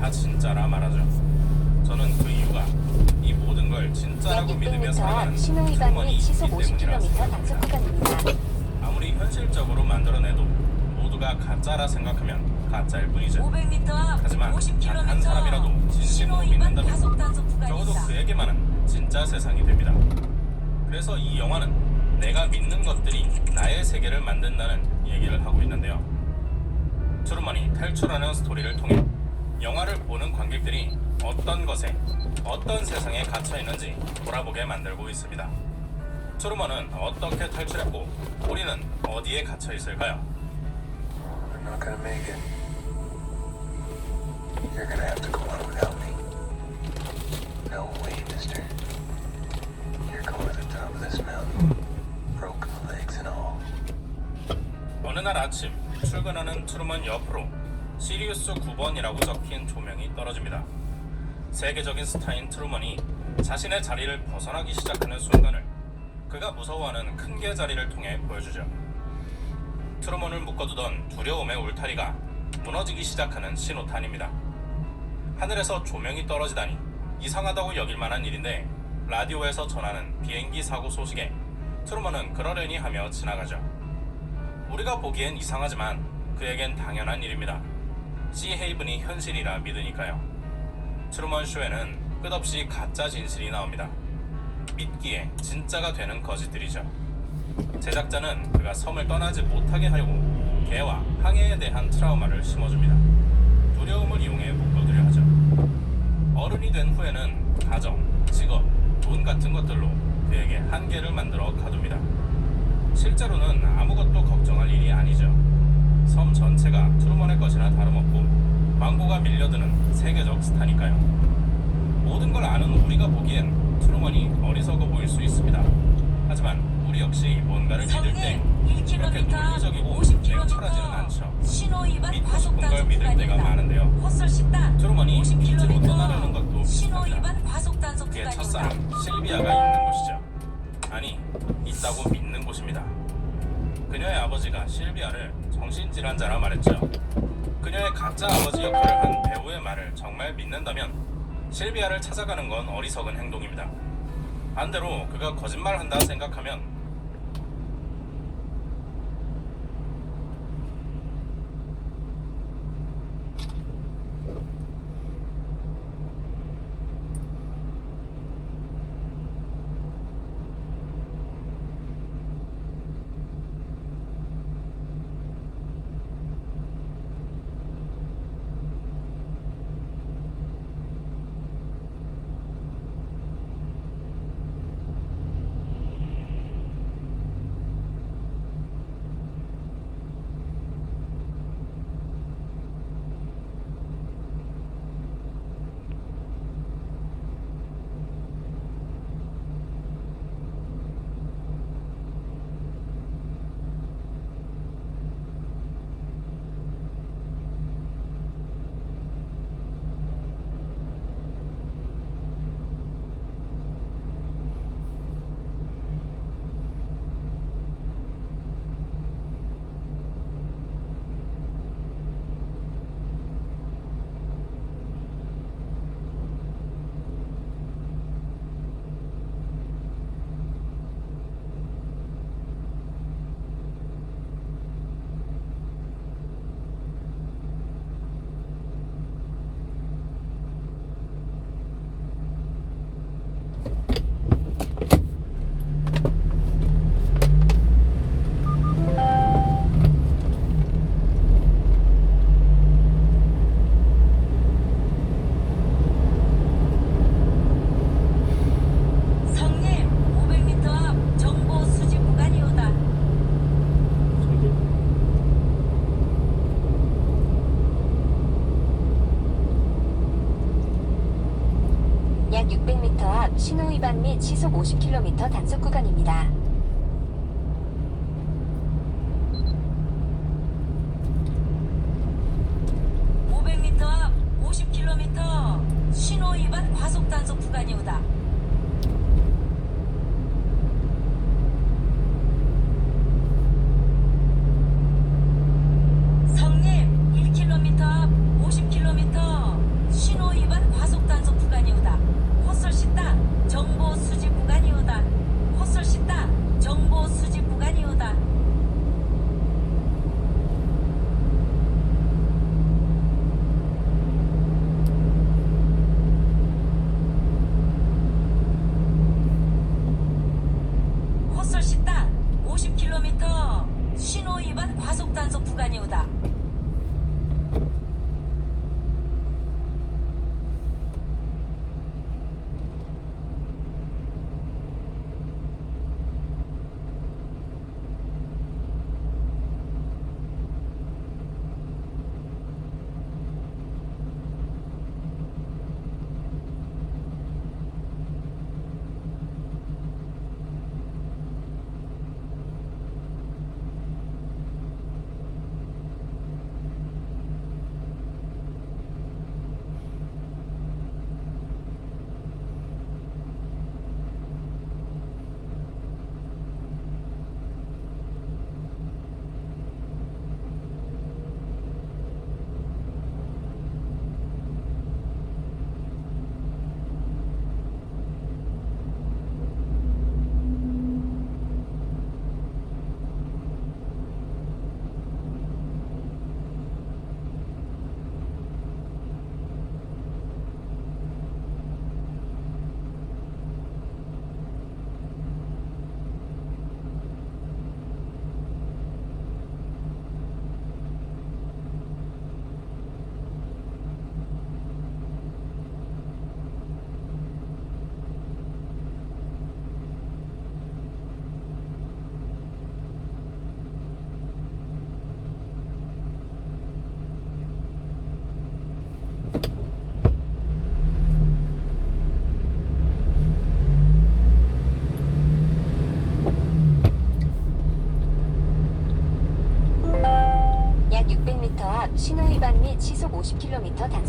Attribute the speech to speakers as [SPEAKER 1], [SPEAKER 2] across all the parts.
[SPEAKER 1] 다 진짜라 말하죠. 저는 그 이유가 이 모든 걸 진짜라고 믿으며
[SPEAKER 2] 600m
[SPEAKER 1] 살아가는
[SPEAKER 2] 시속
[SPEAKER 1] 있기 때문이라
[SPEAKER 2] 50km
[SPEAKER 1] 생각합니다. 아무리 현실적으로 만들어내도 모두가 가짜라 생각하면 가짜일 뿐이죠.
[SPEAKER 3] 500m 앞
[SPEAKER 1] 하지만
[SPEAKER 3] 50km
[SPEAKER 1] 단한 사람이라도 진심으로 믿는다면 적어도. 그에게만은 진짜 세상이 됩니다. 그래서 이 영화는 내가 믿는 것들이 나의 세계를 만든다는 얘기를 하고 있는데요. 트루먼이 탈출하는 스토리를 통해 영화를 보는 관객들이 어떤 것에 어떤 세상에 갇혀 있는지 돌아보게 만들고 있습니다. 트루먼은 어떻게 탈출했고 우리는 어디에 갇혀 있을까요?
[SPEAKER 4] We're not gonna make it. You're gonna have to go on without me. No way, mister. You're going to the top of this mountain. Broken legs and all.
[SPEAKER 1] 어느 날 아침 출근하는 트루먼 옆으로 시리우스 9번이라고 적힌 조명이 떨어집니다. 세계적인 스타인 트루먼이 자신의 자리를 벗어나기 시작하는 순간을 그가 무서워하는 큰 개 자리를 통해 보여주죠. 트루먼을 묶어두던 두려움의 울타리가 무너지기 시작하는 신호탄입니다. 하늘에서 조명이 떨어지다니 이상하다고 여길 만한 일인데 라디오에서 전하는 비행기 사고 소식에 트루먼은 그러려니 하며 지나가죠. 우리가 보기엔 이상하지만 그에겐 당연한 일입니다. 시 헤이븐이 현실이라 믿으니까요. 트루먼 쇼에는 끝없이 가짜 진실이 나옵니다. 믿기에 진짜가 되는 거짓들이죠. 제작자는 그가 섬을 떠나지 못하게 하려고 개와 항해에 대한 트라우마를 심어줍니다. 두려움을 이용해 묶어두려 하죠. 어른이 된 후에는 가정, 직업, 돈 같은 것들로 그에게 한계를 만들어 가둡니다. 실제로는 아무것도 걱정할 일이 아니죠. 섬 전체가 트루먼의 것이나 다름없고 광고가 밀려드는 세계적 스타니까요. 모든 걸 아는 우리가 보기엔 트루먼이 어리석어 보일 수 있습니다. 하지만 우리 역시 뭔가를 믿을 때 그렇게
[SPEAKER 3] 1km
[SPEAKER 1] 논리적이고 냉철하지는 않죠.
[SPEAKER 3] 50km 신호 위반
[SPEAKER 1] 믿고 싶은 걸 믿을 때가. 많은데요. 트루먼이 빛으로 떠나려는
[SPEAKER 3] 50km
[SPEAKER 1] 것도 비슷합니다. 그의. 첫사랑 실비아가 있는 곳이죠. 아니, 있다고 믿는 곳입니다. 그녀의 아버지가 실비아를 정신질환자라 말했죠. 그녀의 가짜 아버지 역할을 한 배우의 말을 정말 믿는다면 실비아를 찾아가는 건 어리석은 행동입니다. 반대로 그가 거짓말한다 생각하면
[SPEAKER 2] 및 시속 50km 단속 구간입니다.
[SPEAKER 3] 오 500m 앞 50km 신호 위반 과속 단속 구간이 오다.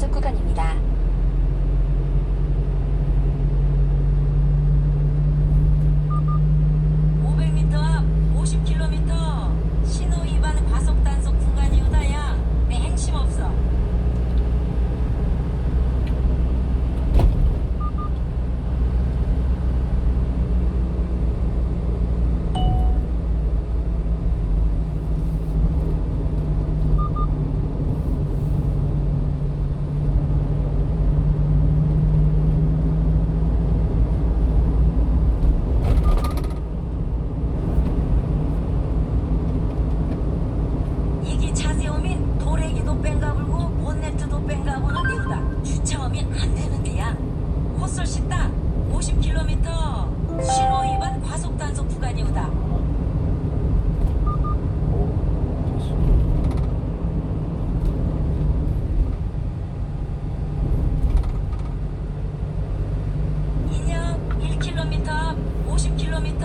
[SPEAKER 3] 단속
[SPEAKER 2] 구간입니다.
[SPEAKER 3] 오0 0 m 앞 50km 신호 위반 과속 단속 구간이 오다야. 내 행심 없어. 이기 차세우민 도래기도 뺑가불고 본네트도 뺑가보는 이유다 주차하면 안 되는데야 헛설시 땅 50km 신호 위반 과속 단속 구간이 오다 인역 1km 앞 50km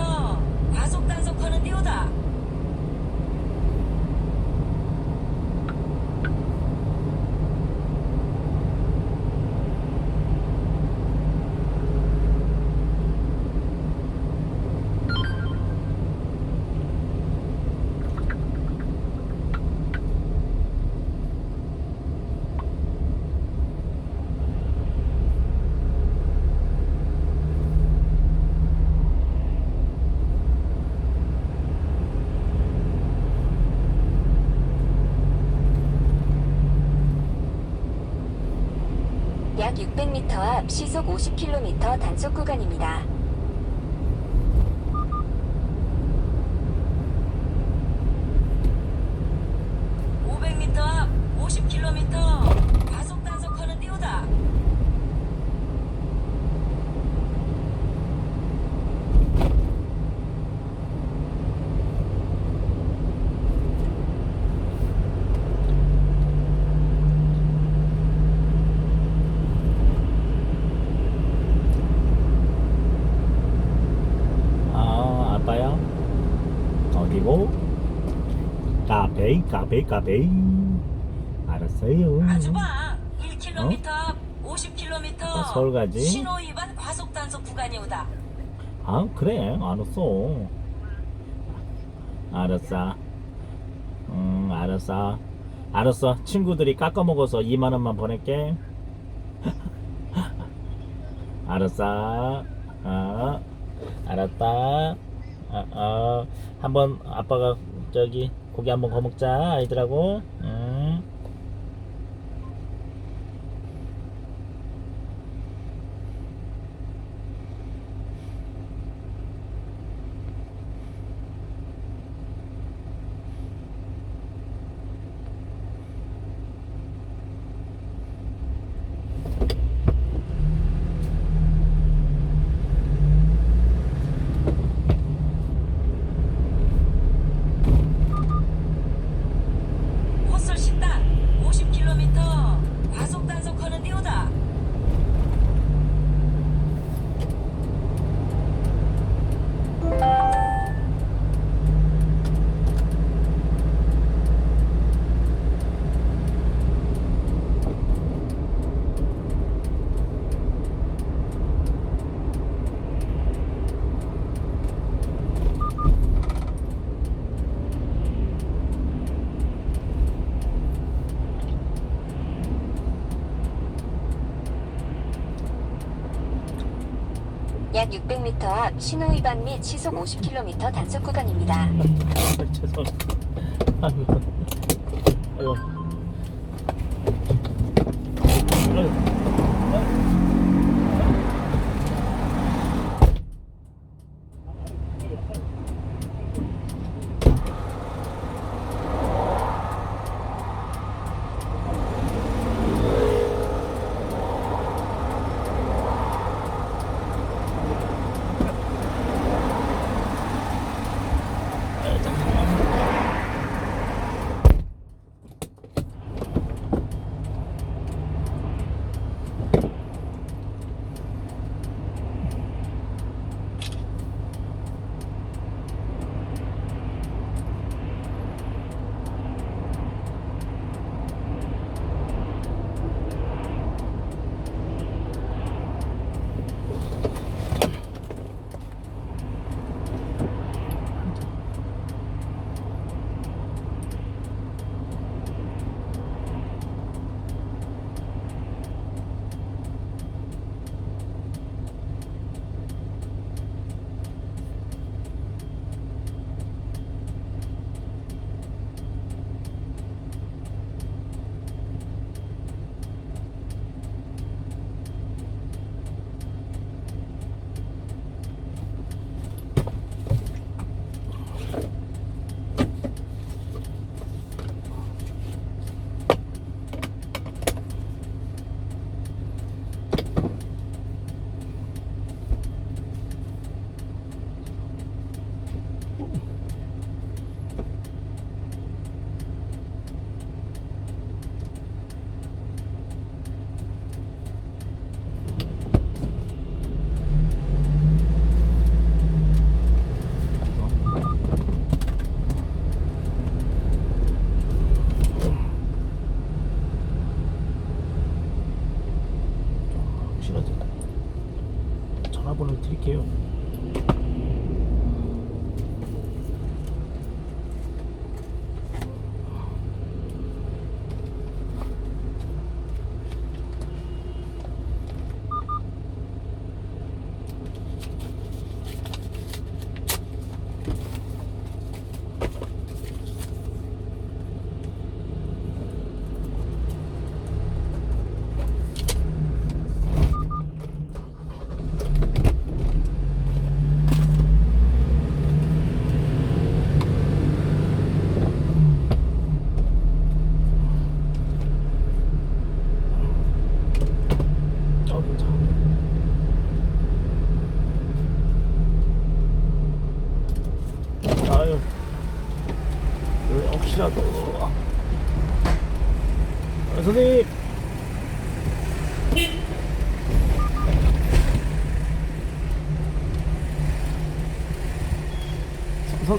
[SPEAKER 3] 과속 단속하는 데오다
[SPEAKER 2] 약 600m 앞 시속 50km 단속 구간입니다.
[SPEAKER 3] 오0 0 m 앞 50km 과속 단속하는 데오다
[SPEAKER 5] 아, 아빠야? 어디고? 카페, 카페. 알았어요.
[SPEAKER 3] 아주 봐 1km 앞 50km
[SPEAKER 5] 아, 서울 가지?
[SPEAKER 3] 신호 위반 과속 단속 구간이 오다
[SPEAKER 5] 아, 그래. 알았어. 알았어. 음, 알았어. 알았어. 친구들이 깎아먹어서 2만원만 보낼게. 알았어. 어, 알았다. 어, 어. 한번 아빠가 저기 고기 한번 거먹자 아이들하고. 음.
[SPEAKER 2] 약 600m 앞 신호 위반 및 시속 50km 단속 구간입니다.
[SPEAKER 6] 아, 죄송합니다. 아이고. 아이고.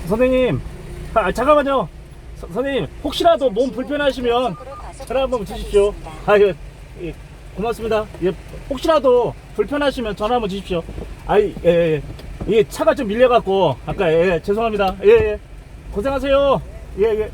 [SPEAKER 6] 선생님, 아, 잠깐만요. 서, 선생님, 혹시라도 몸 불편하시면 전화 한번 주십시오. 아유, 예, 고맙습니다. 예, 혹시라도 불편하시면 전화 한번 주십시오. 아이, 예, 예. 이 차가 좀 밀려갖고, 아까, 예, 예, 죄송합니다. 예, 예. 고생하세요. 예, 예.